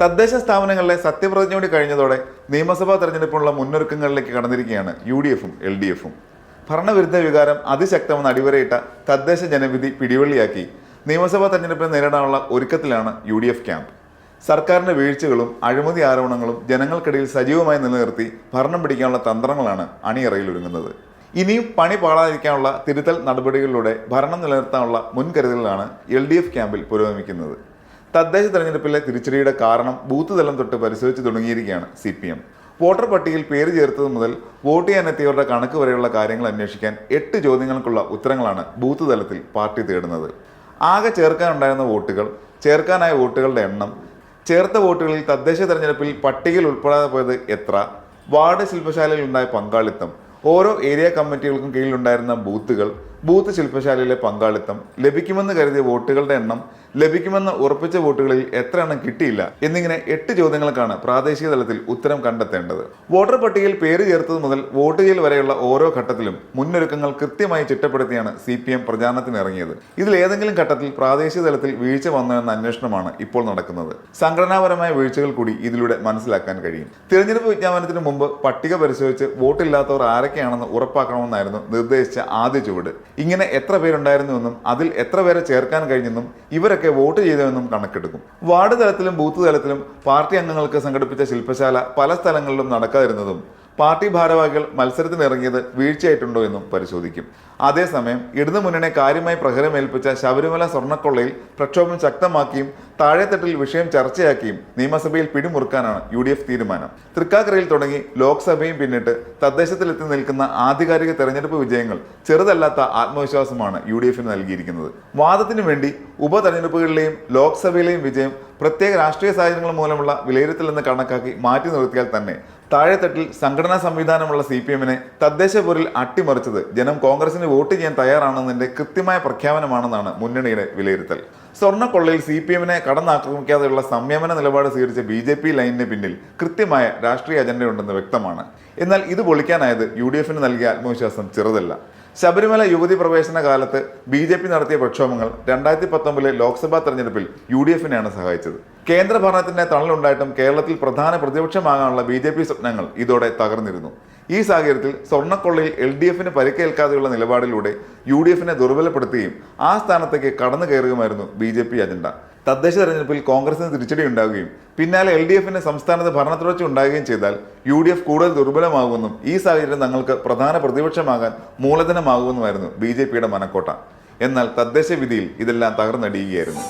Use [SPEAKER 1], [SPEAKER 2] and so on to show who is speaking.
[SPEAKER 1] തദ്ദേശ സ്ഥാപനങ്ങളിലെ സത്യപ്രതിജ്ഞ കൂടി കഴിഞ്ഞതോടെ നിയമസഭാ തെരഞ്ഞെടുപ്പിനുള്ള മുന്നൊരുക്കങ്ങളിലേക്ക് കടന്നിരിക്കുകയാണ് യു ഡി എഫും എൽ ഡി എഫും ഭരണവിരുദ്ധ വികാരം അതിശക്തമെന്ന് അടിവരയിട്ട തദ്ദേശ ജനവിധി പിടിവള്ളിയാക്കി നിയമസഭാ തെരഞ്ഞെടുപ്പിനെ നേരിടാനുള്ള ഒരുക്കത്തിലാണ് യു ഡി എഫ് ക്യാമ്പ്. സർക്കാരിന്റെ വീഴ്ചകളും അഴിമതി ആരോപണങ്ങളും ജനങ്ങൾക്കിടയിൽ സജീവമായി നിലനിർത്തി ഭരണം പിടിക്കാനുള്ള തന്ത്രങ്ങളാണ് അണിയറയിൽ ഒരുങ്ങുന്നത്. ഇനിയും പണി പാടാതിരിക്കാനുള്ള തിരുത്തൽ നടപടികളിലൂടെ ഭരണം നിലനിർത്താനുള്ള മുൻകരുതലാണ് എൽ ഡി എഫ് ക്യാമ്പിൽ പുരോഗമിക്കുന്നത്. തദ്ദേശ തെരഞ്ഞെടുപ്പിലെ തിരിച്ചടിയുടെ കാരണം ബൂത്ത് തലം തൊട്ട് പരിശോധിച്ച് തുടങ്ങിയിരിക്കുകയാണ് സി പി എം. വോട്ടർ പട്ടികയിൽ പേര് ചേർത്തത് മുതൽ വോട്ട് ചെയ്യാനെത്തിയവരുടെ കണക്ക് വരെയുള്ള കാര്യങ്ങൾ അന്വേഷിക്കാൻ എട്ട് ചോദ്യങ്ങൾക്കുള്ള ഉത്തരങ്ങളാണ് ബൂത്ത് തലത്തിൽ പാർട്ടി തേടുന്നത്. ആകെ ചേർക്കാനുണ്ടായിരുന്ന വോട്ടുകൾ ചേർക്കാനായ വോട്ടുകളുടെ എണ്ണം ചേർത്ത വോട്ടുകളിൽ തദ്ദേശ തെരഞ്ഞെടുപ്പിൽ പട്ടികയിൽ ഉൾപ്പെടാതെ പോയത് എത്ര വാർഡ് ശില്പശാലയിൽ ഉണ്ടായ പങ്കാളിത്തം ഓരോ ഏരിയ കമ്മിറ്റികൾക്കും കീഴിലുണ്ടായിരുന്ന ബൂത്തുകൾ ബൂത്ത് ശില്പശാലയിലെ പങ്കാളിത്തം ലഭിക്കുമെന്ന് കരുതിയ വോട്ടുകളുടെ എണ്ണം ലഭിക്കുമെന്ന് ഉറപ്പിച്ച വോട്ടുകളിൽ എത്ര എണ്ണം കിട്ടിയില്ല എന്നിങ്ങനെ എട്ട് ചോദ്യങ്ങൾക്കാണ് പ്രാദേശിക തലത്തിൽ ഉത്തരം കണ്ടെത്തേണ്ടത്. വോട്ടർ പട്ടികയിൽ പേര് ചേർത്തത് മുതൽ വോട്ട് ചെയ്യൽ വരെയുള്ള ഓരോ ഘട്ടത്തിലും മുന്നൊരുക്കങ്ങൾ കൃത്യമായി ചിട്ടപ്പെടുത്തിയാണ് സി പി എം പ്രചാരണത്തിന് ഇറങ്ങിയത് ഇതിൽ ഏതെങ്കിലും ഘട്ടത്തിൽ പ്രാദേശിക തലത്തിൽ വീഴ്ച വന്നോ എന്ന അന്വേഷണമാണ് ഇപ്പോൾ നടക്കുന്നത്. സംഘടനാപരമായ വീഴ്ചകൾ കൂടി ഇതിലൂടെ മനസ്സിലാക്കാൻ കഴിയും. തിരഞ്ഞെടുപ്പ് വിജ്ഞാപനത്തിന് മുമ്പ് പട്ടിക പരിശോധിച്ച് വോട്ടില്ലാത്തവർ ആരൊക്കെയാണെന്ന് ഉറപ്പാക്കണമെന്നായിരുന്നു നിർദ്ദേശിച്ച ആദ്യ ചുവട്. ഇങ്ങനെ എത്ര പേരുണ്ടായിരുന്നുവെന്നും അതിൽ എത്ര പേരെ ചേർക്കാൻ കഴിഞ്ഞെന്നും ഇവരൊക്കെ വോട്ട് ചെയ്തതെന്നും കണക്കെടുക്കും. വാർഡ് തലത്തിലും ബൂത്ത് തലത്തിലും പാർട്ടി അംഗങ്ങൾക്ക് സംഘടിപ്പിച്ച ശില്പശാല പല സ്ഥലങ്ങളിലും നടക്കാതിരുന്നതും പാർട്ടി ഭാരവാഹികൾ മത്സരത്തിനിറങ്ങിയത് വീഴ്ചയായിട്ടുണ്ടോ എന്നും പരിശോധിക്കും. അതേസമയം ഇടതു മുന്നണി കാര്യമായി പ്രഹരമേൽപ്പിച്ച ശബരിമല സ്വർണക്കൊള്ളയിൽ പ്രക്ഷോഭം ശക്തമാക്കിയും താഴെത്തട്ടിൽ വിഷയം ചർച്ചയാക്കിയും നിയമസഭയിൽ പിടിമുറുക്കാനാണ് യു ഡി എഫ് തീരുമാനം. തൃക്കാക്കരയിൽ തുടങ്ങി ലോക്സഭയും പിന്നിട്ട് തദ്ദേശത്തിലെത്തി നിൽക്കുന്ന ആധികാരിക തെരഞ്ഞെടുപ്പ് വിജയങ്ങൾ ചെറുതല്ലാത്ത ആത്മവിശ്വാസമാണ് യു ഡി എഫിന് നൽകിയിരിക്കുന്നത്. വാദത്തിനു വേണ്ടി ഉപതെരഞ്ഞെടുപ്പുകളിലെയും ലോക്സഭയിലെയും വിജയം പ്രത്യേക രാഷ്ട്രീയ സാഹചര്യങ്ങൾ മൂലമുള്ള വിലയിരുത്തൽ എന്ന് കണക്കാക്കി മാറ്റി നിർത്തിയാൽ തന്നെ താഴെത്തട്ടിൽ സംഘടനാ സംവിധാനമുള്ള സി പി എമ്മിനെ തദ്ദേശ അട്ടിമറിച്ചത്. ജനം കോൺഗ്രസിന് വോട്ട് ചെയ്യാൻ തയ്യാറാണെന്നതിന്റെ കൃത്യമായ പ്രഖ്യാപനമാണെന്നാണ് മുന്നണിയുടെ വിലയിരുത്തൽ. സ്വർണക്കൊള്ളയിൽ സി പി എമ്മിനെ കടന്നാക്രമിക്കാതെയുള്ള സംയമന നിലപാട് സ്വീകരിച്ച ബി ജെ പി ലൈനിന് പിന്നിൽ കൃത്യമായ രാഷ്ട്രീയ അജണ്ടയുണ്ടെന്ന് വ്യക്തമാണ്. എന്നാൽ ഇത് പൊളിക്കാനായത് യു ഡി എഫിന് നൽകിയ ആത്മവിശ്വാസം ചെറുതല്ല. ശബരിമല യുവതി പ്രവേശന കാലത്ത് ബി ജെ പി നടത്തിയ പ്രക്ഷോഭങ്ങൾ രണ്ടായിരത്തി പത്തൊമ്പതിലെ ലോക്സഭാ തെരഞ്ഞെടുപ്പിൽ യു ഡി എഫിനെയാണ് സഹായിച്ചത്. കേന്ദ്ര ഭരണത്തിന്റെ തണലുണ്ടായിട്ടും കേരളത്തിൽ പ്രധാന പ്രതിപക്ഷമാകാനുള്ള ബി ജെ പി സ്വപ്നങ്ങൾ ഇതോടെ തകർന്നിരുന്നു. ഈ സാഹചര്യത്തിൽ സ്വർണക്കൊള്ളയിൽ എൽ ഡി എഫിന് പരിക്കേൽക്കാതെയുള്ള നിലപാടിലൂടെ യു ഡി എഫിനെ ദുർബലപ്പെടുത്തുകയും ആ സ്ഥാനത്തേക്ക് കടന്നു കയറുകയുമായിരുന്നു ബി ജെ പി അജണ്ട. തദ്ദേശ തെരഞ്ഞെടുപ്പിൽ കോൺഗ്രസിന് തിരിച്ചടി ഉണ്ടാവുകയും പിന്നാലെ എൽ ഡി എഫിന് സംസ്ഥാനത്ത് ഭരണത്തുടർച്ച ഉണ്ടാകുകയും ചെയ്താൽ യു ഡി എഫ് കൂടുതൽ ദുർബലമാകുമെന്നും ഈ സാഹചര്യം തങ്ങൾക്ക് പ്രധാന പ്രതിപക്ഷമാകാൻ മൂലധനമാകുമെന്നുമായിരുന്നു ബി ജെ പിയുടെ മനക്കോട്ട. എന്നാൽ തദ്ദേശ വിധിയിൽ ഇതെല്ലാം തകർന്നടിയുകയായിരുന്നു.